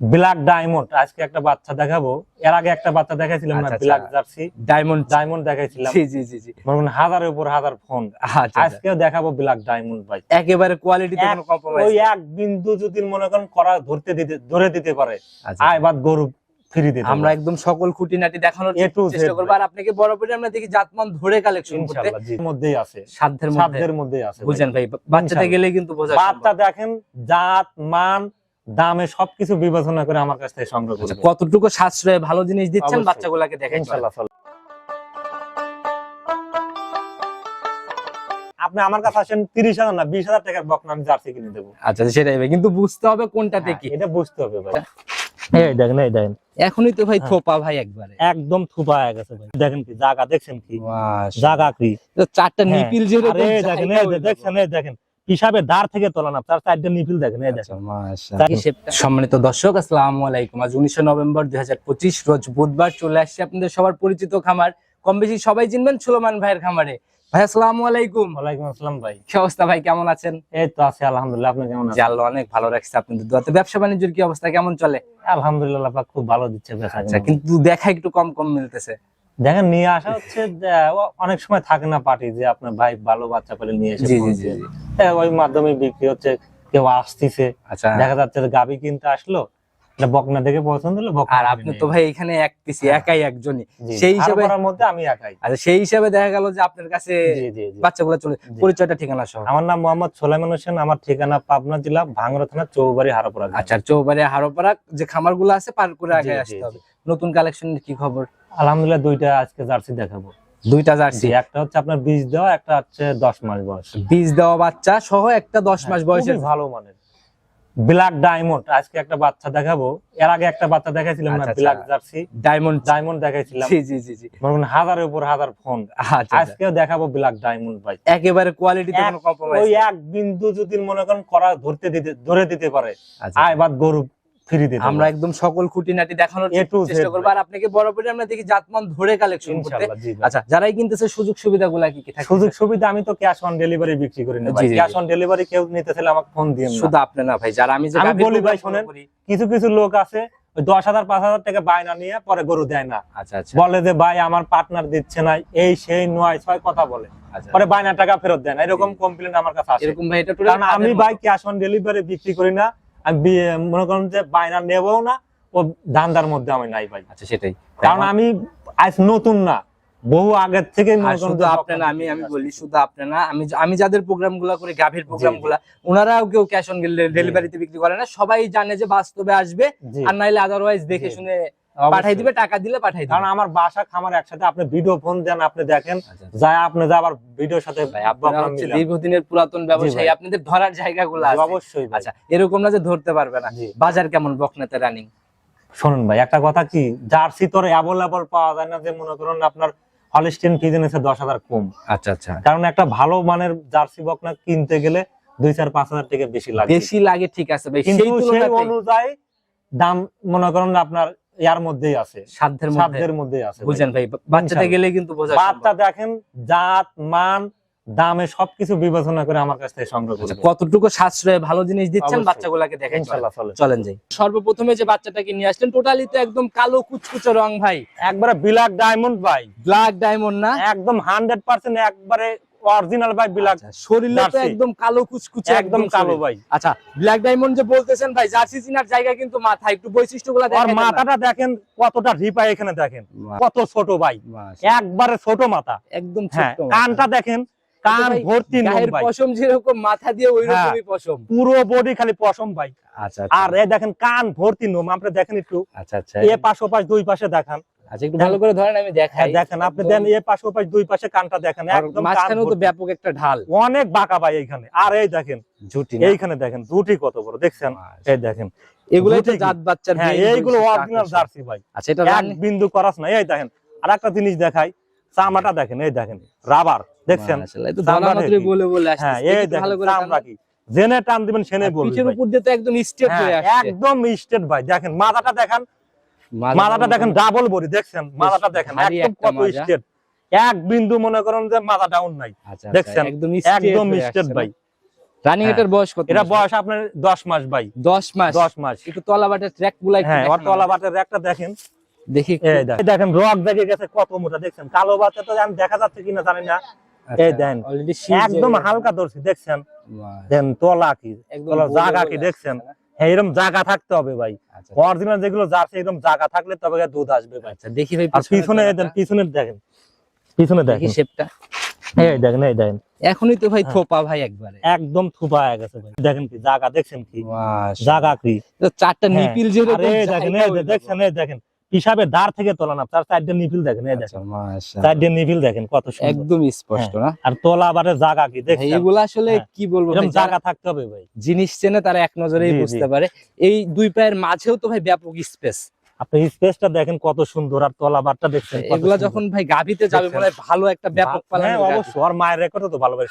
Black diamond আজকে একটা বাচ্চা দেখাবো। এর আগে একটা বাচ্চা দেখাইছিলাম না। ব্ল্যাক জার্সি ডায়মন্ড ডায়মন্ড দেখাইছিলাম। জি জি জি জি। হাজারের উপর হাজার ফোন আচ্ছা আচ্ছা। আজকেও দেখাবো ব্ল্যাক ডায়মন্ড ভাই। একেবারে কোনো কম্প্রোমাইজ ওই এক বিন্দু যদি মনে করেন করা ধরতে দিতে ধরে দিতে পারে। আচ্ছা গরু ফ্রি দিতে আমরা একদম সকল খুঁটিনাটি দেখানোর চেষ্টা করব। আর আপনাকে বরাবরই আমরা দেখি জাতমান ধরে কালেকশন করতে। ইনশাআল্লাহ মধ্যেই আছে। সাধ্যের মধ্যে। সাধ্যের মধ্যেই আছে ভাই। বুঝছেন ভাই বাচ্চাতে গেলে কিন্তু বোঝা বাচ্চা দেখেন জাত মান দামে সবকিছু বিবেচনা করে আমার কাছ থেকে সংগ্রহ আচ্ছা, করবে কতটুকু সাশ্রয়ে ভালো জিনিস দিচ্ছেন। বাচ্চাগুলাকে দেখেন ইনশাআল্লাহ আপনি আমার কাছে আসেন তিরিশ হাজার না বিশ হাজার টাকার বকনা আমি জার্সি কিনে দেবো। আচ্ছা সেটাই ভাই কিন্তু বুঝতে হবে কোনটাতে কি হ্যাঁ, এটা বুঝতে হবে ভাই। এই দেখেন এই দেখেন। এখনই তো ভাই হ্যাঁ। থোপা ভাই একবারে। একদম থুপা হয়ে গেছে ভাই। দেখেন কি জায়গা দেখছেন কি। জায়গা কি? চারটা হ্যাঁ। নিপিল দেখেন দেখছেন দেখেন। হিসাবে দাঁড় থেকে তোলা না তার চারটা নিপিল দেখেন এই দেখেন। আচ্ছা, সম্মানিত দর্শক আসসালামু আলাইকুম। আজ উনিশে নভেম্বর দুই রোজ বুধবার চলে আসছে আপনাদের সবার পরিচিত খামার কম বেশি সবাই চিনবেন সুলেমান ভাইয়ের খামারে। ভাই আসসালামু আলাইকুম। ওয়ালাইকুম আসসালাম ভাই। কি অবস্থা ভাই কেমন আছেন? এই তো আছি আলহামদুলিল্লাহ আপনি কেমন আছেন? জানলো অনেক ভালো রাখছে আপনাদের দোয়াতে। ব্যবসা বাণিজ্যের কি অবস্থা কেমন চলে? আলহামদুলিল্লাহ খুব ভালো দিচ্ছে আচ্ছা কিন্তু দেখা একটু কম কম মিলতেছে। দেখেন নিয়ে আসা হচ্ছে অনেক সময় থাকে না পার্টি যে আপনার ভাই ভালো বাচ্চা পেলে নিয়ে এসে। হ্যাঁ, ওই মাধ্যমে বিক্রি হচ্ছে কেউ আসতিছে। আচ্ছা। দেখা যাচ্ছে গাবি কিনতে আসলো বকনা দেখে পছন্দ হলো আর আপনি তো ভাই এখানে এক পিসি হ্যাঁ। একাই একজনই। সেই হিসাবে- মধ্যে আমি একাই। আচ্ছা সেই হিসাবে দেখা গেল যে আপনার কাছে বাচ্চাগুলো চলে। পরিচয়টা ঠিকানা সহ। আমার নাম মোহাম্মদ সোলাইমান হোসেন আমার ঠিকানা পাবনা জেলা ভাঙ্গরা থানা চৌবাড়ি হারাপুরা আচ্ছা চৌবাড়ি হারোপাড়া যে খামারগুলো আছে পার করে আগে আসতে হবে। নতুন কালেকশনের কি খবর? আলহামদুলিল্লাহ দুইটা আজকে জার্সি দেখাবো। দুইটা জার্সি? একটা হচ্ছে আপনার বীজ দেওয়া একটা হচ্ছে দশ মাস বয়স। বীজ দেওয়া বাচ্চা সহ একটা দশ মাস হ্যাঁ, বয়সের ভালো মানের। ব্ল্যাক ডায়মন্ড আজকে একটা বাচ্চা দেখাবো। এর আগে একটা বাচ্চা দেখাইছিলাম না আচ্ছা, আচ্ছা। Black jersey? ডায়মন্ড। ডায়মন্ড দেখাইছিলাম। জি জি জি জি। মনে হাজারের উপর হাজার ফোন। আচ্ছা আচ্ছা। আজকেও দেখাবো ব্ল্যাক ডায়মন্ড ভাই। একেবারে কোয়ালিটিতে কোনো এক- কম্প্রোমাইজ ওই এক বিন্দু যদি মনে করেন করা ধরতে দিতে ধরে দিতে পারে। আচ্ছা। আয় বাদ গরু ফ্রি দিতে আমরা একদম সকল খুঁটিনাটি দেখানোর A to Z চেষ্টা করব। আর আপনাকে বরাবরই আমরা দেখি জাতমান ধরে কালেকশন করতে। ইনশাআল্লাহ জি। ভাই। আচ্ছা যারাই কিনতেছে সুযোগ সুবিধাগুলা কি কি থাকে? সুযোগ সুবিধা আমি তো ক্যাশ অন ডেলিভারি বিক্রি করি না ভাই। জি, জি, জি। ক্যাশ অন ডেলিভারি কেউ নিতে চাইলে আমাকে ফোন দিয়ে শুধু আপনি না ভাই যারা আমি যে বলি ভাই program কিছু কিছু লোক আছে দশ হাজার পাঁচ হাজার টাকা বায়না নিয়ে পরে গরু দেয় না। আচ্ছা আচ্ছা। বলে যে ভাই আমার পার্টনার দিচ্ছে না এই সেই নয় ছয় কথা বলে। আচ্ছা পরে বায়না টাকা ফেরত দেন এরকম কমপ্লেন আমার কাছে আসে। এরকম ভাই এটা আমি ভাই ক্যাশ অন ডেলিভারি বিক্রি করি না আমি মনে করেন যে বায়না নেবও না ও ধান্দার মধ্যে আমি নাই ভাই। আচ্ছা সেটাই। কারণ আমি আজ নতুন না বহু আগের থেকে শুধু আপনি না আমি আমি বলি শুধু আপনি না আমি আমি যাদের প্রোগ্রামগুলা করে গাভীর প্রোগ্রামগুলা ওনারাও কেউ ক্যাশ অন ডেলিভারিতে বিক্রি করে না সবাই জানে যে বাস্তবে আসবে আর নাইলে আদারওয়াইজ দেখে শুনে পাঠাই দিবে টাকা দিলে পাঠাই দিবে। কারণ আমার বাসা খামার একসাথে আপনি ভিডিও ফোন দেন আপনি দেখেন। আচ্ছা, যায় আপনি যা আবার ভিডিওর সাথে। দীর্ঘদিনের পুরাতন ব্যবসায়ী আপনাদের ধরার জায়গাগুলো আছে। অবশ্যই আচ্ছা এরকম না যে ধরতে পারবে না। বাজার কেমন বকনাতে রানিং শুনুন ভাই একটা কথা কি জার্সি তোর অ্যাভেলেবল পাওয়া যায় না যে মনে করুন আপনার হলিস্টিন ফিজেন এসে দশ হাজার কম। আচ্ছা আচ্ছা। কারণ একটা ভালো মানের জার্সি বকনা কিনতে গেলে দুই চার পাঁচ হাজার টাকা বেশি লাগে বেশি লাগে ঠিক আছে কিন্তু সেই অনুযায়ী দাম মনে করুন আপনার ইয়ার মধ্যেই আছে। সাধ্যের সাধ্যের মধ্যেই আছে বুঝেন ভাই। বাচ্চাতে গেলে কিন্তু বোঝা বাচ্চা দেখেন জাত মান দামে সবকিছু বিবেচনা করে আমার কাছ থেকে সংগ্রহ আচ্ছা, করবে কতটুকু সাশ্রয়ে ভালো জিনিস দিচ্ছেন। বাচ্চাগুলাকে দেখেন চলে চলেন। যাই। সর্বপ্রথমে যে বাচ্চাটাকে নিয়ে আসলেন টোটালি তো একদম কালো কুচকুচে রং ভাই। একবারে ব্ল্যাক ডায়মন্ড ভাই। ব্ল্যাক ডায়মন্ড না? একদম হান্ড্রেড পার্সেন্ট একবারে অরিজিনাল ভাই বিলাক আচ্ছা, শরীরে তো একদম কালো কুচকুচে একদম কালো ভাই। আচ্ছা ব্ল্যাক ডায়মন্ড যে বলতেছেন ভাই জার্সি চিনার জায়গা কিন্তু মাথা একটু বৈশিষ্ট্যগুলো দেখেন আর মাথাটা দেখেন কতটা রিপা এখানে দেখেন কত ছোট ভাই। একবারে ছোট মাথা। একদম হ্যাঁ ছোট্ট মাথা। কানটা দেখেন কান ভর্তি পশম যেরকম মাথা দিয়ে ওই হ্যাঁ। রকমই পশম। পুরো বডি খালি পশম ভাই। আচ্ছা আর এই দেখেন কান ভর্তি নোম আপনি দেখেন একটু। আচ্ছা আচ্ছা। এ পাশ ও পাশ দুই পাশে দেখান। আচ্ছা একটু ভালো করে ধরেন আমি হ্যাঁ দেখাই দেখেন আপনি দেন এ পাশ ও পাশ দুই পাশে কানটা দেখেন একদম মাঝখানেও তো ব্যাপক একটা ঢাল। অনেক বাঁকা ভাই এইখানে। আর এই দেখেন ঝুটি এইখানে দেখেন দুটি কত বড় দেখছেন? এই দেখেন এগুলোই তো জাত বাচ্চার হ্যাঁ এইগুলো অরিজিনাল জার্সি ভাই। আচ্ছা এটা এক বিন্দু করাস না। এই দেখেন আর একটা জিনিস দেখাই চামড়াটা দেখেন এই দেখেন রাবার দেখছেন। বলে বলে হ্যাঁ এই দেখেন চামড়া কি? জেনে টান দিবেন সেনে আর বলবেন পিঠের উপর দিয়ে তো একদম হয়ে আসছে। একদম স্টেট ভাই দেখেন মাথাটা দেখেন মাথাটা দেখেন ডাবল বডি দেখছেন? মাথাটা দেখেন একদম কত স্টেট এক বিন্দু মনে করেন যে মাথা ডাউন নাই। আচ্ছা, আচ্ছা, দেখছেন? একদম একদম স্টেট ভাই। রানিং। এটার বয়স কত এটা বয়স আপনার দশ মাস ভাই। দশ মাস। দশ মাস। একটু তলা ট্র্যাকগুলা হ্যাঁ ওর দেখান তলা আমাদের। বাটের একটা দেখেন। দেখি দেখেন। রক দেখে গেছে কত মোটা দেখছেন? কালো বাচ্চা তো আমি দেখা যাচ্ছে কিনা জানি না। আচ্ছা, এই দেন। একদম হালকা দেখছেন? দেন তলা কি? জায়গা কি দেখছেন? এরকম জায়গা থাকতে হবে ভাই। আচ্ছা, অরিজিনাল যেগুলো জার্সি এরকম জায়গা থাকলে তবে দুধ আসবে ভাই। আচ্ছা দেখি ভাই আর পিছনে পিছনে দেখেন। পিছনে দেখেন। শেপটা এই দেখেন এই দেখেন। এখনই তো ভাই হ্যাঁ। থোপা ভাই একবারে। একদম থোপা হয়ে গেছে ভাই। দেখেন কি জায়গা দেখছেন কি। জায়গা কি? চারটা হ্যাঁ। নিপিল দেখেন যে দেখছেন দেখেন। হিসাবে দাঁড় থেকে তোলা না তার চারটে নিফিল দেখেন এই। দেখেন আচ্ছা। চারটে নিপিল দেখেন কত সুন্দর একদম স্পষ্ট না আর তোলা বারে জায়গা কি দেখেন এইগুলো এগুলো আসলে হ্যাঁ। কি বলব জায়গা থাকতে হবে ভাই জিনিস চেনে তারা এক নজরেই। বুঝতে পারে এই দুই পায়ের মাঝেও তো ভাই ব্যাপক স্পেস আপনি স্পেসটা দেখেন কত সুন্দর আর তলা বারটা দেখছেন এগুলা যখন ভাই গাভিতে যাবে মনে হয় ভালো একটা ব্যাপক হ্যাঁ অবশ্যই। আর মায়ের রেকর্ড তো ভালো ভাই।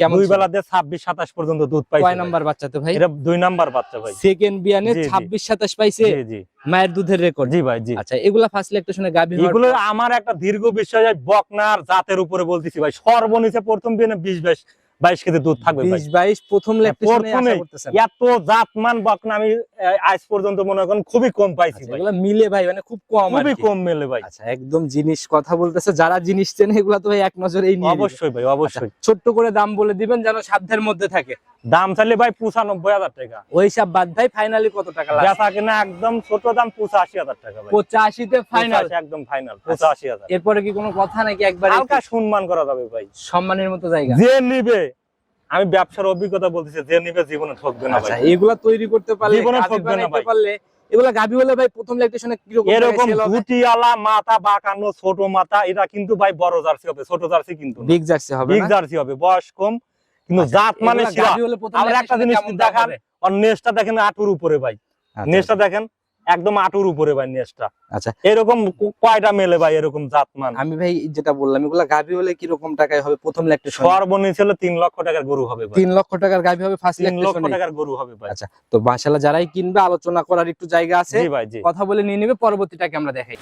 কেমন দুই ছিল? বেলা দিয়ে ছাব্বিশ সাতাশ পর্যন্ত দুধ পাইছে কয়। নাম্বার বাচ্চাতে ভাই? এটা দুই নাম্বার বাচ্চা ভাই। সেকেন্ড বিয়ানে জি, জি। ছাব্বিশ সাতাশ পাইছে। জি জি। মায়ের দুধের রেকর্ড জি ভাই জি। আচ্ছা এগুলা ফার্স্ট শুনে গাভি এগুলো আমার একটা দীর্ঘ বিশ্বাস হয় বকনার জাতের উপরে বলতেছি ভাই। সর্বনিচে প্রথম দিনে বিশ বাইশ বাইশ কেজি দুধ থাকবে বাইশ প্রথম প্রথমে এত জাতমান বকনা আমি আজ পর্যন্ত মনে করেন খুবই কম পাইছি আচ্ছা, এগুলা মিলে ভাই মানে খুব কম খুবই কম মেলে ভাই। আচ্ছা একদম জিনিস কথা বলতেছে যারা জিনিস চেনে এগুলা তো ভাই এক নজরেই নিয়ে অবশ্যই ভাই অবশ্যই। আচ্ছা, ছোট্ট করে দাম বলে দিবেন যেন সাধ্যের মধ্যে থাকে। দাম চাইলে ভাই পঁচানব্বই হাজার টাকা। ওই সব বাদ ভাই ফাইনালি কত টাকা বেচা কিনা একদম ছোট দাম পঁচাশি হাজার টাকা পঁচাশিতে ফাইনাল একদম ফাইনাল পঁচাশি হাজার। এরপরে কি কোনো কথা নাকি একবার হালকা সম্মান করা যাবে ভাই। সম্মানের মতো জায়গা? যে নিবে আমি ব্যবসার অভিজ্ঞতা বলতেছি যে নিবে জীবনে ঠকবে না আচ্ছা ভাই। এগুলা তৈরি করতে পারলে জীবনে ঠকবে না ভাই। পারলে এগুলা গাভি হলে ভাই প্রথম ল্যাকটেশনে কীরকম এরকম গুটিয়ালা মাথা বাঁকানো ছোট মাথা এটা কিন্তু ভাই বড় জার্সি হবে ছোট জার্সি কিন্তু বিগ জার্সি হবে বিগ জার্সি হবে বয়স কম কিন্তু আচ্ছা, জাত মানে আমরা একটা জিনিস দেখান আর নেসটা দেখেন আটুর উপরে ভাই। আচ্ছা, নেসটা দেখেন একদম আটুর উপরে ভাই নেসটা। আচ্ছা। এরকম কয়টা মেলে ভাই এরকম জাতমান আমি ভাই যেটা বললাম এগুলা গাভি হলে কীরকম টাকায় হবে? প্রথম ল্যাকটেশন। সর্বনিচ হলে তিন লক্ষ টাকার গরু হবে ভাই। তিন লক্ষ টাকার গাভি হবে ফার্স্ট তিন লক্ষ টাকার গরু হবে ভাই। আচ্ছা তো মাশাআল্লাহ যারাই কিনবে আলোচনা করার একটু জায়গা আছে। জি ভাই জি। কথা বলে নিয়ে নেবে পরবর্তীটাকে আমরা দেখাই।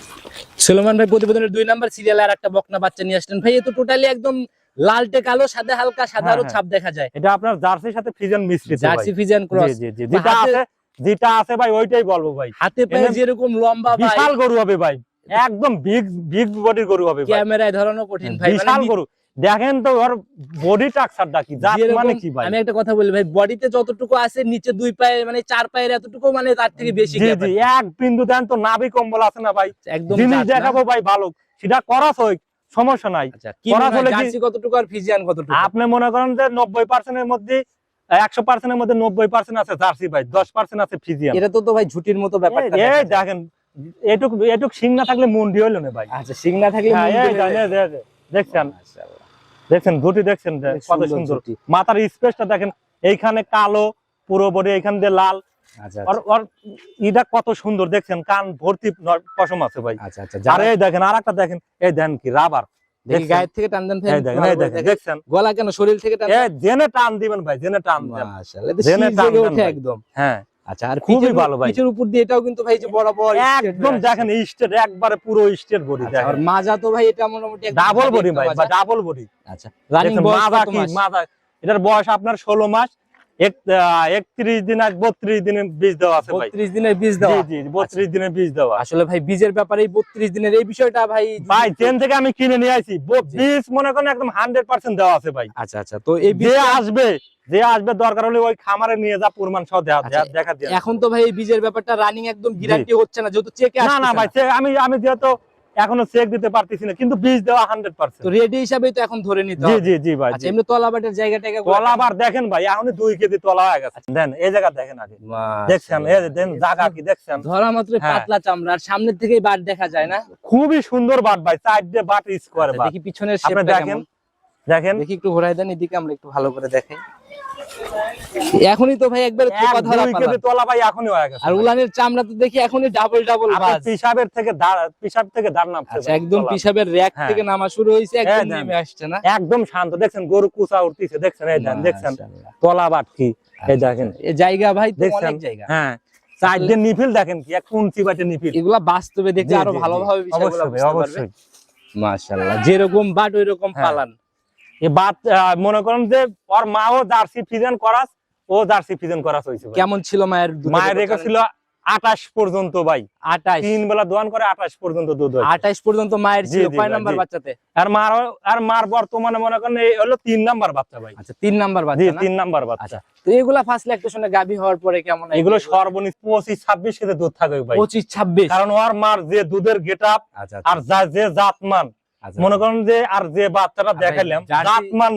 সুলেমান ভাই প্রতিবেদনের দুই নাম্বার সিরিয়ালে আর একটা বকনা বাচ্চা নিয়ে আসলেন। ভাই এ তো টোটালি একদম লালটে কালো সাদা হালকা সাদা হ্যাঁ, আরও হ্যাঁ। ছাপ দেখা যায়। এটা আপনার জার্সির সাথে ফিজন মিশ্রিত জার্সি ফিজিয়ান ক্রস জি জি যেটা আছে যেটা আছে ভাই ওইটাই বলব ভাই। হাতে পায়ে যেরকম লম্বা ভাই। বিশাল গরু হবে ভাই। একদম বিগ বিগ বডির গরু হবে ভাই। ক্যামেরায় ধরানো কঠিন ভাই। মানে বিশাল গরু। দেখেন তো ওর বডি টাকসারটা কি? জাত মানে কি ভাই? আমি একটা কথা বলি ভাই বডিতে যতটুকু আছে নিচে দুই পায়ে মানে চার পায়ের এতটুকু মানে তার থেকে বেশি জি জি এক বিন্দু দেন তো নাভি কম্বল আছে না ভাই? একদম জিনিস দেখাবো ভাই ভালো। সেটা করাস হোক সমস্যা নাই। আচ্ছা মনে হলে কতটুকু আর ফিজিয়ান কতটুকু? আপনি মনে করেন যে নব্বই পার্সেন্টের মধ্যে একশো পার্সেন্টের মধ্যে নব্বই পার্সেন্ট আছে জার্সি ভাই দশ পার্সেন্ট আছে ফিজিয়ান। এটা তো তো ভাই ঝুটির মতো ব্যাপারটা এই দেখেন এটুক এটুক সিং না থাকলে মন্ডি হইল না ভাই। আচ্ছা সিং না থাকলে হ্যাঁ, মন দেখছেন? দেখছেন গুটি দেখছেন কত সুন্দর। মাথার স্পেসটা দেখেন এইখানে কালো পুরো বডি এইখান দিয়ে লাল। আচ্ছা ওর ওর ইটা কত সুন্দর দেখছেন কান ভর্তি পশম আছে ভাই আর এই দেখেন আর একটা দেখেন এই দেন কি রাবার দেখি দেখছেন? গায়ের থেকে টান দেন ভাই এই দেখেন ভালো এই করে দেখেন দেখেন। দেখছেন গলা কেন শরীর থেকে টান জেনে টান দিবেন ভাই জেনে টান দেন মাশাআল্লাহ এটা জেনে টান জেগে দেন ওঠে ভাই। একদম হ্যাঁ আচ্ছা আর খুবই ভালো ভাই। উপর দিয়ে এটাও কিন্তু ভাই যে বরাবর একদম দেখেন স্টেট একবারে পুরো স্টেট বডি আচ্ছা, আর মাজা তো ভাই এটা মোটামুটি ডাবল বডি ভাই মাজা। ডাবল বডি আচ্ছা রানিং কি? এটার বয়স আপনার ষোলো মাস এক- আহ, একত্রিশ দিন আর বত্রিশ দিনের বীজ দেওয়া আছে ভাই। 32 দিনের বীজ দেওয়া? জি বত্রিশ দিনের বীজ দেওয়া। আসলে ভাই বীজের ব্যাপারে এই 32 দিনের এই বিষয়টা ভাই ভাই ট্রেন থেকে আমি কিনে নিয়ে জি। বীজ মনে করেন একদম হান্ড্রেড পার্সেন্ট দেওয়া আছে ভাই। আচ্ছা আচ্ছা তো এই বীজ আসবে যে আসবে দরকার হলে ওই খামারে নিয়ে যা প্রমাণ সহ দেখা আচ্ছা, দেখা দিয়ে। এখন তো ভাই এই বীজের ব্যাপারটা রানিং একদম গ্যারান্টি হচ্ছে না যেহেতু চেকে না না ভাই আমি আমি যেহেতু এখনও চেক দিতে পারতেছি না কিন্তু বীজ দেওয়া হান্ড্রেড পার্সেন্ট রেডি হিসাবেই তো এখন ধরে নিতে জি জি জি ভাই আচ্ছা এমনি তলাবাটের জায়গাটাকে তলা আবার দেখেন ভাই এখন দুই কেজি তলা হয়ে গেছে। দেন এই জায়গা দেখেন আগে। দেখছেন এই দেন জায়গা কি দেখছেন? ধরা মাত্র হ্যাঁ। পাতলা চামড়া আর সামনের থেকেই বাট দেখা যায় না? খুবই সুন্দর বাট ভাই দিয়ে বাট স্কোয়ার আচ্ছা, বাট। দেখি পিছনের শেপটা দেখেন দেখেন। দেখি একটু ঘোরাই দেন এদিকে আমরা একটু ভালো করে দেখাই। এখনই তো ভাই একবার ধরা পালাম। ভাই এখনই হয়ে গেছে আর উলানের চামড়া তো দেখি এখনই ডাবল ডাবল বাজ পিসাবের থেকে পিসাব থেকে দাঁড় নামছে আচ্ছা একদম তলা। পিসাবের র্যাক হ্যাঁ। থেকে নামা শুরু হয়েছে একদম হ্যাঁ, নেমে আসছে না একদম শান্ত দেখছেন গরু কুচা উঠতেছে দেখছেন এই দেন দেখছেন। তলা বাট কি এই আচ্ছা, দেখেন আচ্ছা। এই জায়গা ভাই তো দেখছেন অনেক জায়গা হ্যাঁ চারটে নিফিল দেখেন কি নিফিল এগুলা বাস্তবে আরও। ভালোভাবে বিষয়গুলো অবশ্যই ভাই, বুঝতে পারবে মাশাআল্লাহ যেরকম বাট ওই রকম হ্যাঁ। পালান মনে করেন যে ওর মাও জার্সি ফিজন করাস ও জার্সি ফিজন করাস হয়েছে কেমন ছিল মায়ের মায়ের অবস্থান? রেখেছিল আঠাশ পর্যন্ত ভাই। আটাইশ তিন বেলা দোয়ান করে আঠাশ পর্যন্ত দুধ আটাইশ পর্যন্ত মায়ের ছিল। কয় নাম্বার বাচ্চাতে? আর মার আর মার বর্তমানে মনে করেন এই হলো তিন নাম্বার বাচ্চা ভাই। আচ্ছা তিন নাম্বার বাচ্চা তিন নাম্বার বাচ্চা। আচ্ছা তো এগুলা ফার্স্ট ল্যাকটেশনে গাভী হওয়ার পরে কেমন এগুলো সর্বনিম্ন পঁচিশ ছাব্বিশ কেজি দুধ ভাই। পঁচিশ ছাব্বিশ? কারণ ওর মার যে দুধের গেট আপ আচ্ছা। আর যা- যে জাতমান আচ্ছা মনে করেন যে আর যে বাচ্চাটা দেখালাম জাতমান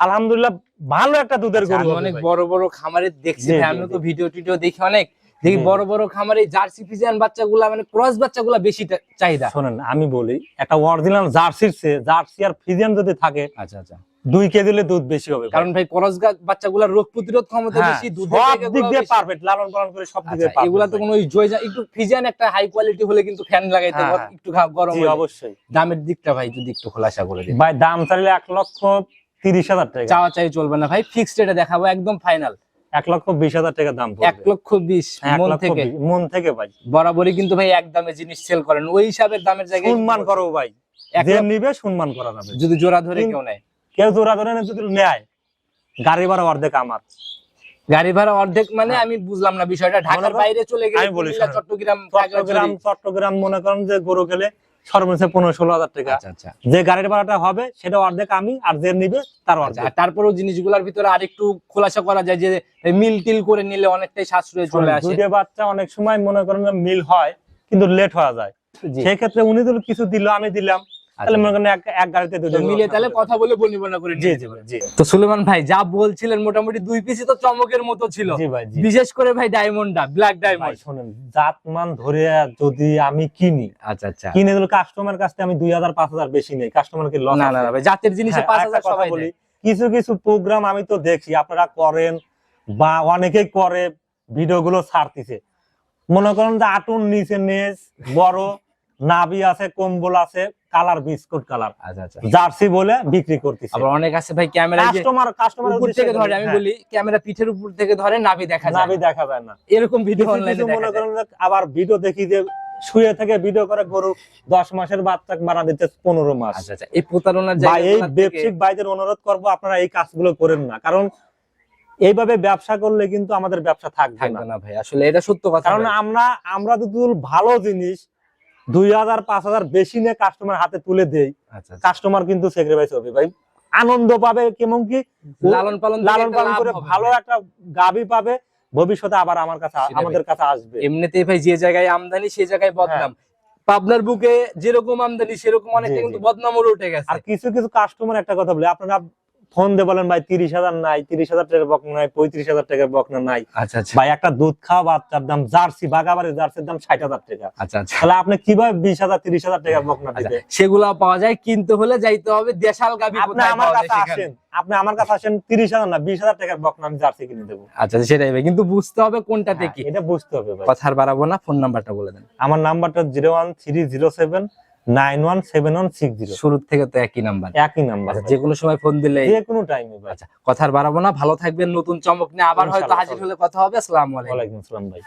আলহামদুলিল্লাহ ভালো একটা দুধের আচ্ছা, গরু অনেক বড় বড় খামারে দেখছি জি। তো ভিডিও টিডিও দেখি অনেক। দেখি বড় বড় খামারে জার্সি ফিজিয়ান বাচ্চাগুলা মানে ক্রস বাচ্চাগুলা বেশি চাহিদা। শোনেন আমি বলি একটা অরিজিনাল জার্সির চেয়ে জার্সি আর ফিজিয়ান যদি থাকে আচ্ছা আচ্ছা। দুই কেজি হলে দুধ বেশি হবে। কারণ ভাই ক্রস বাচ্চাগুলা রোগ প্রতিরোধ ক্ষমতা হ্যাঁ, বেশি সব দিক দিয়ে পারফেক্ট লালন পালন করে সব দিক আচ্ছা, দিয়ে perfect এগুলা তো কোনো জয় একটু ফিজিয়ান একটা হাই কোয়ালিটি হলে কিন্তু ফ্যান লাগাইতে হ্যাঁ, হ্যাঁ। একটু গরম জি অবশ্যই। দামের দিকটা ভাই যদি একটু খোলাসা করে দিন। ভাই দাম চাইলে এক লক্ষ তিরিশ হাজার টাকা। চাওয়া চাই চলবে না ভাই ফিক্সড এটা দেখাবো একদম ফাইনাল এক লক্ষ বিশ হাজার টাকা দাম এক লক্ষ বিশ মন থেকে। মন থেকে ভাই। বরাবরই কিন্তু ভাই এক দামে জিনিস সেল করেন ওই হিসাবের দামের জায়গায় সম্মান করো ভাই। এক যে নিবে সম্মান করা যাবে। যদি জোড়া ধরে কেউ নেয়। কেউ জোড়া ধরে যদি নেয়। গাড়ি ভাড়া অর্ধেক আমার। গাড়ি ভাড়া অর্ধেক মানে। আমি বুঝলাম না বিষয়টা। ঢাকার বাইরে চলে গেলে। চট্টগ্রাম চট্টগ্রাম চট্টগ্রাম মনে করেন যে গরু গেলে সর্বনিম্ন পনেরো ষোলো হাজার টাকা। আচ্ছা আচ্ছা। যে গাড়ির ভাড়াটা হবে সেটা অর্ধেক আমি আর যে নিবে তার আচ্ছা, অর্ধেক। আর তারপরেও জিনিসগুলোর ভিতরে আরেকটু খোলাসা করা যায় যে মিল টিল করে নিলে অনেকটাই সাশ্রয় চলে আসে। দুধে বাচ্চা অনেক সময় মনে করেন মিল হয় কিন্তু লেট হয়ে যায়। জি। সেই ক্ষেত্রে উনি যদি কিছু দিল আমি দিলাম। তাহলে আচ্ছা, মনে করেন এক এক গাড়িতে তো মিলে তাহলে কথা বলে বনিবনা করে জি জি ভাই, জি। তো সুলেমান ভাই যা বলছিলেন মোটামুটি দুই পিসি তো চমকের মতো ছিল। ভাই বিশেষ করে ভাই ডায়মন্ডটা ব্ল্যাক ডায়মন্ড শোনেন ধরে যদি আমি কিনি আচ্ছা আচ্ছা। কিনে দিল কাস্টমার কাছ আমি দুই হাজার পাঁচ হাজার বেশি নেই কাস্টমারকে লস না না না ভাই জাতের জিনিসে সবাই বলি কিছু কিছু প্রোগ্রাম আমি তো দেখি আপনারা করেন বা অনেকেই করে ভিডিও গুলো ছাড়তিছে। মনে করেন যে আটুন নিচে নেজ বড় নাবি আছে কম্বল আছে কালার বিস্কুট কালার। আচ্ছা আচ্ছা। জার্সি বলে বিক্রি করতেছে। আবার অনেক আছে ভাই ক্যামেরা কাস্টমার কাস্টমার উপর থেকে ধরে আমি বলি ক্যামেরা পিঠের উপর থেকে ধরে নাভি দেখা যায়। হ্যাঁ। নাবি না। দেখা যায় না। এরকম ভিডিও অনলাইনে মনে করেন আবার ভিডিও দেখি যে শুয়ে থেকে ভিডিও করে গরু দশ মাসের বাচ্চা বানা দিতে পনেরো মাস। আচ্ছা এই প্রতারণার এই ব্যবসায়িক ভাইদের অনুরোধ করব আপনারা এই কাজগুলো করেন না। কারণ এইভাবে ব্যবসা করলে কিন্তু আমাদের ব্যবসা থাকবে না। না ভাই আসলে এটা সত্য কথা কারণ আমরা আমরা যদি ভালো জিনিস দুই হাজার পাঁচ হাজার বেশি নিয়ে কাস্টমার হাতে তুলে দেই। আচ্ছা আচ্ছা। কাস্টমার কিন্তু হবে ভাই। আনন্দ পাবে কেমন কি? লালন পালন লালন পালন করে ভালো একটা গাবি পাবে। ভবিষ্যতে আবার আমার কাছে আমাদের কাছে আসবে। এমনিতেই ভাই যে জায়গায় আমদানি সেই জায়গায় বদনাম। পাবনার বুকে যেরকম আমদানি সেরকম অনেকটা জি, কিন্তু। বদনামও উঠে গেছে। আর কিছু কিছু কাস্টমার একটা কথা বলে। আপনারা ফোন দিয়ে বলেন ভাই তিরিশ হাজার নাই তিরিশ হাজার টাকার বকনা নাই পঁয়ত্রিশ হাজার টাকার বকনা নাই। আচ্ছা আচ্ছা। ভাই একটা দুধ খাওয়া বাচ্চার দাম জার্সি বাগাবাড়ির জার্সির দাম ষাট হাজার টাকা। আচ্ছা আচ্ছা। তাহলে আপনি কীভাবে বিশ হাজার তিরিশ হাজার টাকার বকনা আচ্ছা, দিবে সেগুলা পাওয়া যায় কিনতে হলে যাইতে হবে দেশাল গাবি আপনি আমার কাছে। আসেন আপনি আমার কাছে আসেন তিরিশ হাজার না বিশ হাজার টাকার বকনা আমি জার্সি কিনে দেবো। আচ্ছা সেটাই ভাই কিন্তু বুঝতে হবে কোনটা হ্যাঁ, কি। এটা বুঝতে হবে কথা বাড়াবো না ফোন নাম্বারটা বলে দেন। আমার নাম্বারটা zero one three zero seven nine one seven one six zero. শুরুর থেকে তো একই নাম্বার। একই নাম্বার আচ্ছা যে কোনো সময় ফোন দিলে যে কোনো টাইমে আচ্ছা বাড়াবো না ভালো থাকবেন নতুন চমক নিয়ে আবার হয়তো হাজির হলে কথা হবে আসসালামু আলাইকুম। ওয়ালাইকুম আসসালাম ভাই।